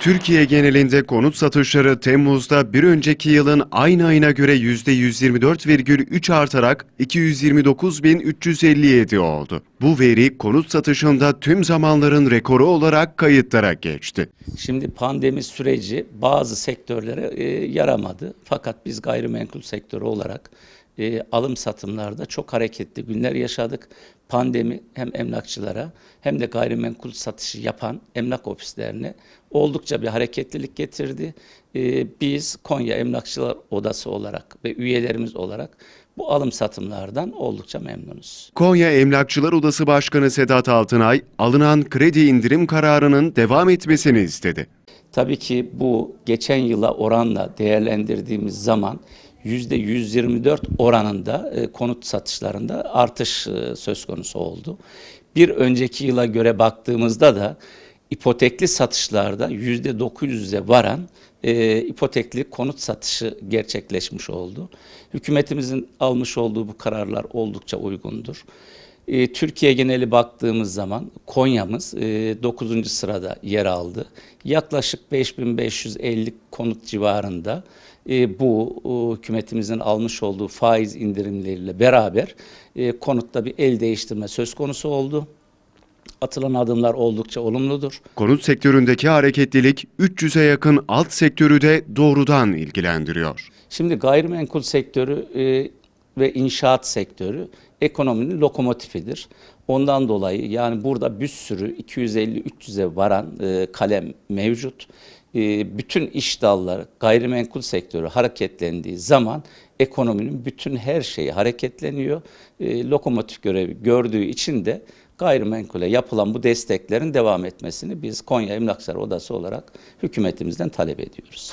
Türkiye genelinde konut satışları Temmuz'da bir önceki yılın aynı ayına göre %124,3 artarak 229.357 oldu. Bu veri konut satışında tüm zamanların rekoru olarak kayıtlara geçti. Şimdi pandemi süreci bazı sektörlere e, yaramadı. Fakat biz gayrimenkul sektörü olarak e, alım satımlarda çok hareketli günler yaşadık. Pandemi hem emlakçılara hem de gayrimenkul satışı yapan emlak ofislerine oldukça bir hareketlilik getirdi. E, biz Konya Emlakçılar Odası olarak ve üyelerimiz olarak bu alım satımlardan oldukça memnunuz. Konya Emlakçılar Odası Başkanı Sedat Altınay, alınan kredi indirim kararının devam etmesini istedi. Tabii ki bu geçen yıla oranla değerlendirdiğimiz zaman %124 oranında e, konut satışlarında artış e, söz konusu oldu. Bir önceki yıla göre baktığımızda da ipotekli satışlarda %900'e varan e, ipotekli konut satışı gerçekleşmiş oldu. Hükümetimizin almış olduğu bu kararlar oldukça uygundur. E, Türkiye geneli baktığımız zaman Konya'mız 9. sırada yer aldı. Yaklaşık 5550 konut civarında e, bu e, hükümetimizin almış olduğu faiz indirimleriyle beraber e, konutta bir el değiştirme söz konusu oldu. Atılan adımlar oldukça olumludur. Konut sektöründeki hareketlilik 300'e yakın alt sektörü de doğrudan ilgilendiriyor. Şimdi gayrimenkul sektörü e, ve inşaat sektörü ekonominin lokomotifidir. Ondan dolayı yani burada bir sürü 250-300'e varan e, kalem mevcut. E, bütün iş dalları gayrimenkul sektörü hareketlendiği zaman ekonominin bütün her şeyi hareketleniyor. E, lokomotif görevi gördüğü için de gayrimenkule yapılan bu desteklerin devam etmesini biz Konya Emlakçılar Odası olarak hükümetimizden talep ediyoruz.